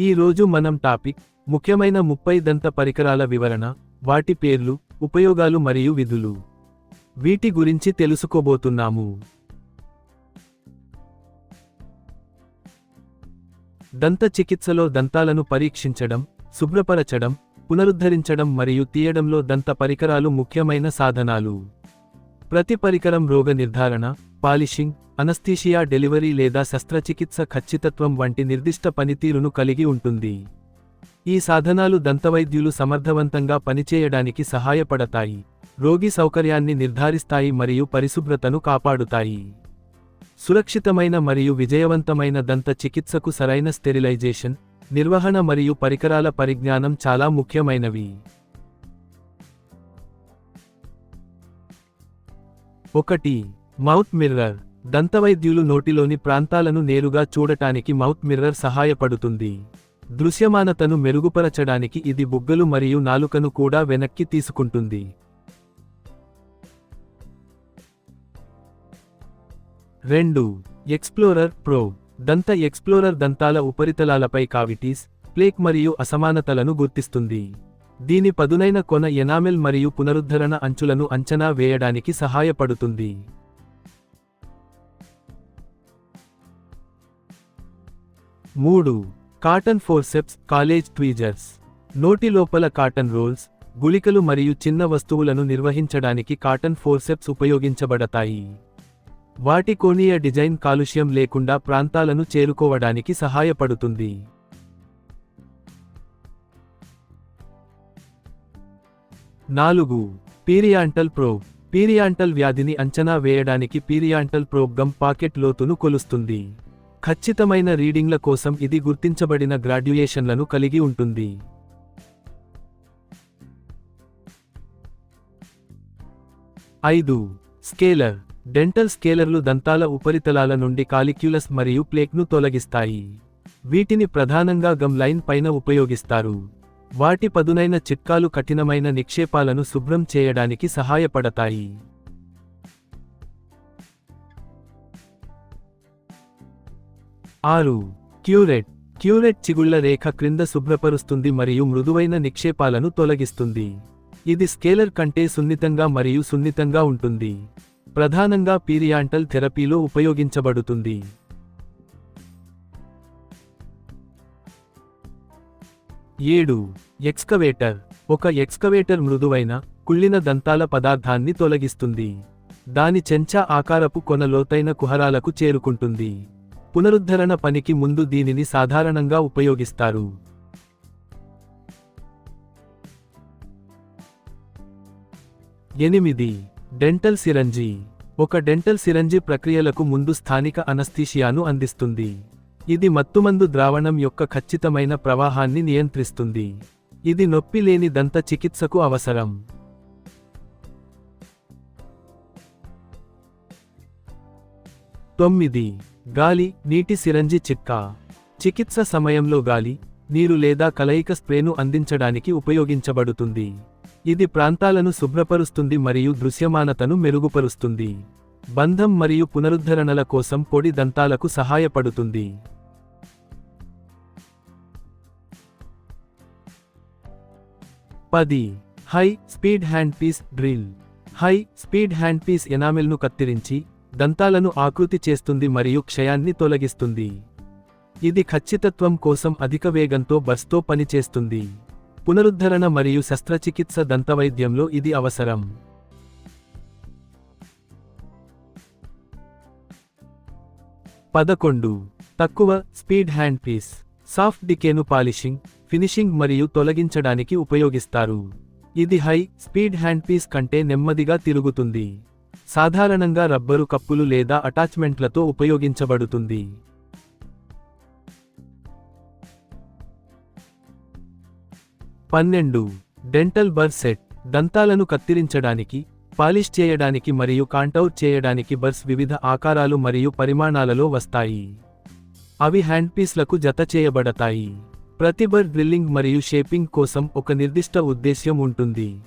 ఈ రోజు మనం టాపిక్ ముఖ్యమైన ముప్పై దంత పరికరాల వివరణ వాటి పేర్లు ఉపయోగాలు మరియు విధులు. వీటి గురించి తెలుసుకోబోతున్నాము. దంత చికిత్సలో దంతాలను పరీక్షించడం శుభ్రపరచడం పునరుద్ధరించడం మరియు తీయడంలో దంత పరికరాలు ముఖ్యమైన సాధనాలు. ప్రతి పరికరం రోగ నిర్ధారణ పాలిషింగ్ అనస్థీషియా డెలివరీ లేదా శస్త్రచికిత్స ఖచ్చితత్వం వంటి నిర్దిష్ట పనితీరును కలిగి ఉంటుంది. ఈ సాధనాలు దంతవైద్యులు సమర్థవంతంగా పనిచేయడానికి సహాయపడతాయి రోగి సౌకర్యాన్ని నిర్ధారిస్తాయి మరియు పరిశుభ్రతను కాపాడుతాయి. సురక్షితమైన మరియు విజయవంతమైన దంత చికిత్సకు సరైన స్టెరిలైజేషన్ నిర్వహణ మరియు పరికరాల పరిజ్ఞానం చాలా ముఖ్యమైనవి. ఒకటి మౌత్ మిర్రర్. దంతవైద్యులు నోటిలోని ప్రాంతాలను నేరుగా చూడటానికి మౌత్ మిర్రర్ సహాయపడుతుంది. దృశ్యమానతను మెరుగుపరచడానికి ఇది బుగ్గలు మరియు నాలుకను కూడా వెనక్కి తీసుకుంటుంది. రెండు ఎక్స్ప్లోరర్ ప్రో. దంత ఎక్స్ప్లోరర్ దంతాల ఉపరితలాలపై కావిటీస్ ప్లేక్ మరియు అసమానతలను గుర్తిస్తుంది. దీని పదునైన కొన ఎనామెల్ మరియు పునరుద్ధరణ అంచులను అంచనా వేయడానికి సహాయపడుతుంది. మూడు కాటన్ ఫోర్సెప్స్ కాలేజ్ ట్వీజర్స్. నోటి లోపల కాటన్ రోల్స్ గుళికలు మరియు చిన్న వస్తువులను నిర్వహించడానికి కాటన్ ఫోర్సెప్స్ ఉపయోగించబడతాయి. వాటి కోణీయ డిజైన్ కాలుష్యం లేకుండా ప్రాంతాలను చేరుకోవడానికి సహాయపడుతుంది. నాలుగు పీరియాంటల్ ప్రోబ్. పీరియాంటల్ వ్యాధిని అంచనా వేయడానికి పీరియాంటల్ ప్రోబ్ గమ్ పాకెట్ లోతును కొలుస్తుంది. ఖచ్చితమైన రీడింగ్ల కోసం ఇది గుర్తించబడిన గ్రాడ్యుయేషన్లను కలిగి ఉంటుంది. ఐదు స్కేలర్. డెంటల్ స్కేలర్లు దంతాల ఉపరితలాల నుండి కాలిక్యులస్ మరియు ప్లేక్ను తొలగిస్తాయి. వీటిని ప్రధానంగా గమ్ లైన్ పైన ఉపయోగిస్తారు. వాటి పదునైన చిట్కాలు కఠినమైన నిక్షేపాలను శుభ్రం చేయడానికి సహాయపడతాయి. ఆరు. క్యూరెట్. క్యూరెట్ చిగుళ్ళ రేఖ క్రింద శుభ్రపరుస్తుంది మరియు మృదువైన నిక్షేపాలను తొలగిస్తుంది. ఇది స్కేలర్ కంటే సున్నితంగా మరియు సున్నితంగా ఉంటుంది. ప్రధానంగా పీరియాంటల్ థెరపీలో ఉపయోగించబడుతుంది. ఏడు. ఎక్స్కవేటర్. ఒక ఎక్స్కవేటర్ మృదువైన కుళ్ళిన దంతాల పదార్థాన్ని తొలగిస్తుంది. దాని చెంచా ఆకారపు కొన లోతైన కుహరాలకు చేరుకుంటుంది. పునరుద్ధరణ పనికి ముందు దీనిని సాధారణంగా ఉపయోగిస్తారు. ఎనిమిది. Dental syringe. ఒక డెంటల్ సిరంజి ప్రక్రియలకు ముందు స్థానిక అనస్థీషియాను అందిస్తుంది. ఇది మత్తుమందు ద్రావణం యొక్క ఖచ్చితమైన ప్రవాహాన్ని నియంత్రిస్తుంది. ఇది నొప్పి లేని దంత చికిత్సకు అవసరం. తొమ్మిది. గాలి నీటి సిరంజి చిట్కా. చికిత్స సమయంలో గాలి నీరు లేదా కలయిక స్ప్రేను అందించడానికి ఉపయోగించబడుతుంది. ఇది ప్రాంతాలను శుభ్రపరుస్తుంది మరియు దృశ్యమానతను మెరుగుపరుస్తుంది. బంధం మరియు పునరుద్ధరణల కోసం పొడి దంతాలకు సహాయపడుతుంది. పది. High speed hand piece drill. High speed hand piece ఎనామెల్ను కత్తిరించి దంతాలను ఆకృతి చేస్తుంది మరియు క్షయాన్ని తొలగిస్తుంది. ఇది ఖచ్చితత్వం కోసం అధిక వేగంతో బస్తో పనిచేస్తుంది. పునరుద్ధరణ మరియు శస్త్రచికిత్స దంతవైద్యంలో ఇది అవసరం. పదకొండు. తక్కువ స్పీడ్ హ్యాండ్ పీస్. సాఫ్ట్ డికేను పాలిషింగ్ ఫినిషింగ్ మరియు తొలగించడానికి ఉపయోగిస్తారు. ఇది హై స్పీడ్ హ్యాండ్ పీస్ కంటే నెమ్మదిగా తిరుగుతుంది. సాధారణంగా రబ్బరు కప్పులు లేదా అటాచ్మెంట్లతో ఉపయోగించబడుతుంది. పన్నెండు. డెంటల్ బర్ సెట్ దంతాలను కత్తిరించడానికి పాలిష్ చేయడానికి మరియు కాంటౌట్ చేయడానికి బర్స్ వివిధ ఆకారాలు మరియు పరిమాణాలలో వస్తాయి. అవి హ్యాండ్పీస్లకు జత చేయబడతాయి. ప్రతిబర్ డ్రిల్లింగ్ మరియు షేపింగ్ కోసం ఒక నిర్దిష్ట ఉద్దేశ్యం ఉంటుంది.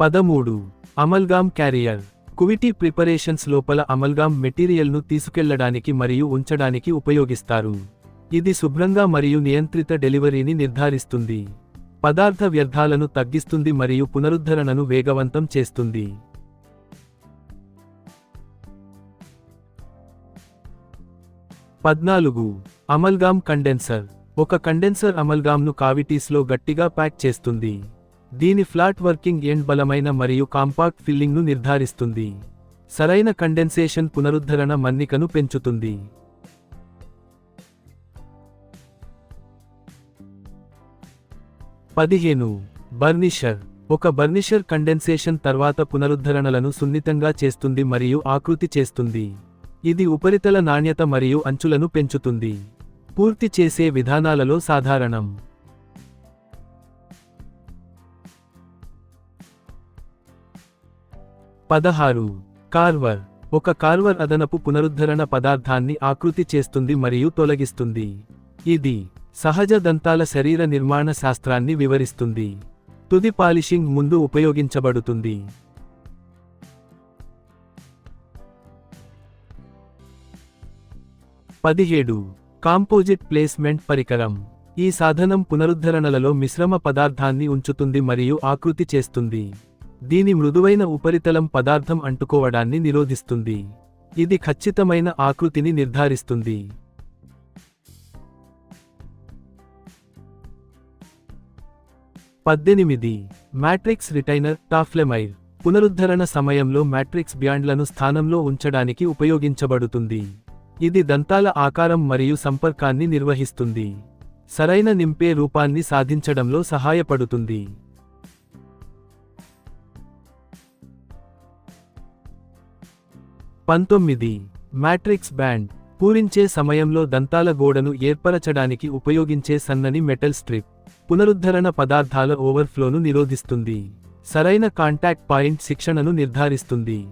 పదమూడు. అమల్గామ్ క్యారియర్. కువిటీ ప్రిపరేషన్స్ లోపల అమల్గామ్ మెటీరియల్ను తీసుకెళ్ళడానికి మరియు ఉంచడానికి ఉపయోగిస్తారు. ఇది శుభ్రంగా మరియు నియంత్రిత డెలివరీని నిర్ధారిస్తుంది. పదార్థ వ్యర్థాలను తగ్గిస్తుంది మరియు పునరుద్ధరణను వేగవంతం చేస్తుంది. పద్నాలుగు. అమల్గామ్ కండెన్సర్. ఒక కండెన్సర్ అమల్గామ్ను కావిటీస్లో గట్టిగా ప్యాక్ చేస్తుంది. దీని ఫ్లాట్ వర్కింగ్ ఎండ్ బలమైన మరియు కాంపాక్ట్ ఫిల్లింగ్ను నిర్ధారిస్తుంది. సరైన కండెన్సేషన్ పునరుద్ధరణ మన్నికను పెంచుతుంది. పదిహేను. బర్నిషర్. ఒక బర్నిషర్ కండెన్సేషన్ తర్వాత పునరుద్ధరణలను సున్నితంగా చేస్తుంది మరియు ఆకృతి చేస్తుంది. ఇది ఉపరితల నాణ్యత మరియు అంచులను పెంచుతుంది. పూర్తి చేసే విధానాలలో సాధారణం. పదహారు. కార్వర్. ఒక కార్వర్ అదనపు పునరుద్ధరణ పదార్థాన్ని ఆకృతి చేస్తుంది మరియు తొలగిస్తుంది. ఇది సహజ దంతాల శరీర నిర్మాణ శాస్త్రాన్ని వివరిస్తుంది. తుది పాలిషింగ్ ముందు ఉపయోగించబడుతుంది. పదిహేడు. కాంపోజిట్ ప్లేస్మెంట్ పరికరం. ఈ సాధనం పునరుద్ధరణలలో మిశ్రమ పదార్థాన్ని ఉంచుతుంది మరియు ఆకృతి చేస్తుంది. దీని మృదువైన ఉపరితలం పదార్థం అంటుకోవడాన్ని నిరోధిస్తుంది. ఇది ఖచ్చితమైన ఆకృతిని నిర్ధారిస్తుంది. పద్దెనిమిది. Matrix retainer Tofflemire. పునరుద్ధరణ సమయంలో మ్యాట్రిక్స్ బ్యాండ్లను స్థానంలో ఉంచడానికి ఉపయోగించబడుతుంది. ఇది దంతాల ఆకారం మరియు సంపర్కాన్ని నిర్వహిస్తుంది. సరైన నింపే రూపాన్ని సాధించడంలో సహాయపడుతుంది. పంతొమ్మిది. Matrix band. పూరించే సమయంలో దంతాల గోడను ఏర్పరచడానికి ఉపయోగించే సన్నని మెటల్ స్ట్రిప్. పునరుద్ధరణ పదార్థాల ఓవర్ఫ్లోను నిరోధిస్తుంది. సరైన కాంటాక్ట్ పాయింట్ శిక్షణను నిర్ధారిస్తుంది.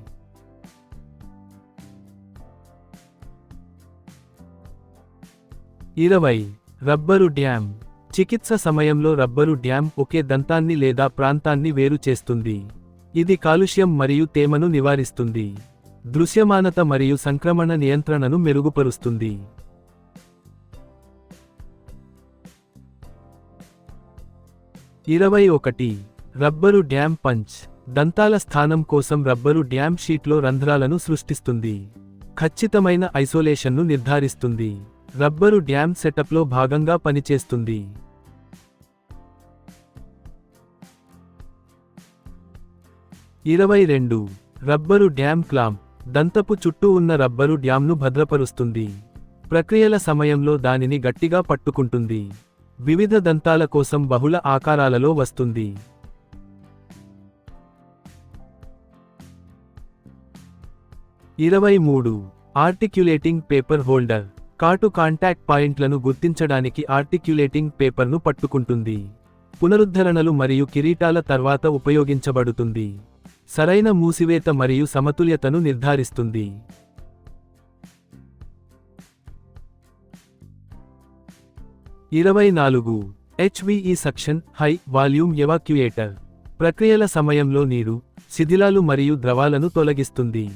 ఇరవై. రబ్బరు డ్యామ్ చికిత్స సమయంలో రబ్బరు డ్యామ్ ఒకే దంతాన్ని లేదా ప్రాంతాన్ని వేరు చేస్తుంది. ఇది కాలుష్యం మరియు తేమను నివారిస్తుంది. దృశ్యమానత మరియు సంక్రమణ నియంత్రణను మెరుగుపరుస్తుంది. ఇరవై ఒకటి. Rubber dam punch. దంతాల స్థానం కోసం రబ్బరు డ్యామ్ షీట్లో రంధ్రాలను సృష్టిస్తుంది. ఖచ్చితమైన ఐసోలేషన్ను నిర్ధారిస్తుంది. రబ్బరు డ్యామ్ సెటప్లో భాగంగా పనిచేస్తుంది. ఇరవై రెండు. రబ్బరు డ్యామ్ క్లాంప్ దంతపు చుట్టూ ఉన్న రబ్బరు డ్యామ్ను భద్రపరుస్తుంది. ప్రక్రియల సమయంలో దానిని గట్టిగా పట్టుకుంటుంది. వివిధ దంతాల కోసం బహుళ ఆకారాలలో వస్తుంది. ఇరవై మూడు. Articulating paper holder. కాటు కాంటాక్ట్ పాయింట్లను గుర్తించడానికి ఆర్టిక్యులేటింగ్ పేపర్ను పట్టుకుంటుంది. పునరుద్ధరణలు మరియు కిరీటాల తర్వాత ఉపయోగించబడుతుంది. సరైన మూసివేత మరియు సమతుల్యతను నిర్ధారిస్తుంది. ఇరవై నాలుగు. HVE suction high volume evacuator. ప్రక్రియల సమయంలో నీరు శిథిలాలు మరియు ద్రవాలను తొలగిస్తుంది.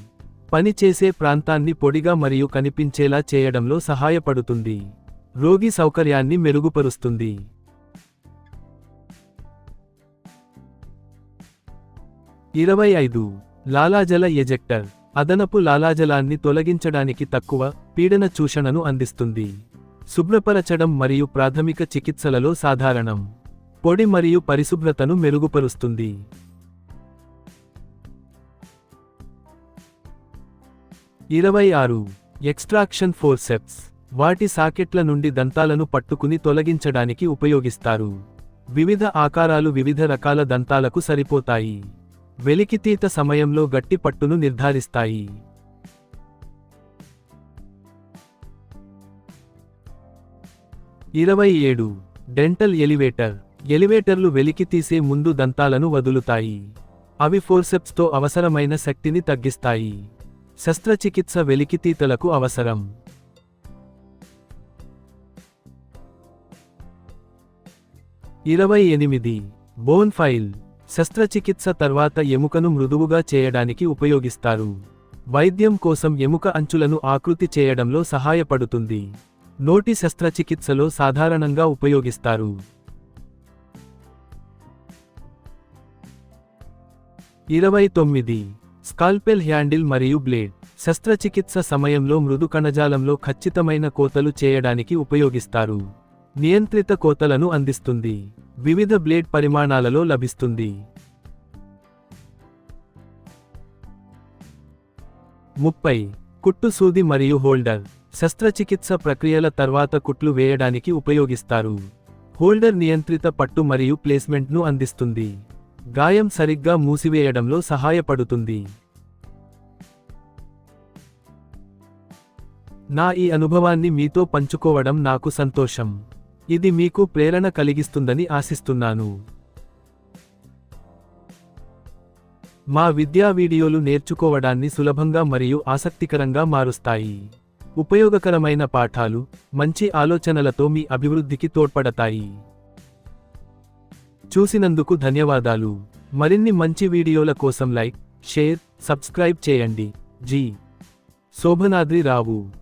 పనిచేసే ప్రాంతాన్ని పొడిగా మరియు కనిపించేలా చేయడంలో సహాయపడుతుంది. రోగి సౌకర్యాన్ని మెరుగుపరుస్తుంది. ఇరవై ఐదు. లాలాజల ఎజెక్టర్. అదనపు లాలాజలాన్ని తొలగించడానికి తక్కువ పీడన చూషణను అందిస్తుంది. శుభ్రపరచడం మరియు ప్రాథమిక చికిత్సలలో సాధారణం. పొడి మరియు పరిశుభ్రతను మెరుగుపరుస్తుంది. ఇరవై ఆరు. Extraction forceps. వాటి సాకెట్ల నుండి దంతాలను పట్టుకుని తొలగించడానికి ఉపయోగిస్తారు. వివిధ ఆకారాలు వివిధ రకాల దంతాలకు సరిపోతాయి. వెలికితీత సమయంలో గట్టి పట్టును నిర్ధారిస్తాయి. ఇరవై ఏడు. Dental elevator. ఎలివేటర్లు వెలికితీసే ముందు దంతాలను వదులుతాయి. అవి ఫోర్సెప్స్తో అవసరమైన శక్తిని తగ్గిస్తాయి. శస్త్రచికిత్స వెలికితీతలకు అవసరం. ఇరవై ఎనిమిది. Bone file. శస్త్రచికిత్స తర్వాత ఎముకను మృదువుగా చేయడానికి ఉపయోగిస్తారు. వైద్యం కోసం ఎముక అంచులను ఆకృతి చేయడంలో సహాయపడుతుంది. నోటి శస్త్రచికిత్సలో సాధారణంగా ఉపయోగిస్తారు. ఇరవై తొమ్మిది. స్కాల్పెల్ హ్యాండిల్ మరియు బ్లేడ్ శస్త్రచికిత్స సమయంలో మృదు కణజాలంలో ఖచ్చితమైన కోతలు చేయడానికి ఉపయోగిస్తారు. నియంత్రిత కోతలను అందిస్తుంది. వివిధ బ్లేడ్ పరిమాణాలలో లభిస్తుంది. ముప్పై. కుట్టు సూది మరియు హోల్డర్ శస్త్రచికిత్స ప్రక్రియల తర్వాత కుట్లు వేయడానికి ఉపయోగిస్తారు. హోల్డర్ నియంత్రిత పట్టు మరియు ప్లేస్మెంట్ను అందిస్తుంది. గాయం సరిగ్గా మూసివేయడంలో సహాయపడుతుంది. నా ఈ అనుభవాన్ని మీతో పంచుకోవడం నాకు సంతోషం. ఇది మీకు ప్రేరణ కలిగిస్తుందని ఆశిస్తున్నాను. మా విద్యా వీడియోలు నేర్చుకోవడాన్ని సులభంగా మరియు ఆసక్తికరంగా మారుస్తాయి. ఉపయోగకరమైన పాఠాలు మంచి ఆలోచనలతో మీ అభివృద్ధికి తోడ్పడతాయి. చూసినందుకు ధన్యవాదాలు. మరిన్ని మంచి వీడియోల కోసం లైక్ షేర్ సబ్స్క్రైబ్ చేయండి. జీ. శోభనాద్రి రావు.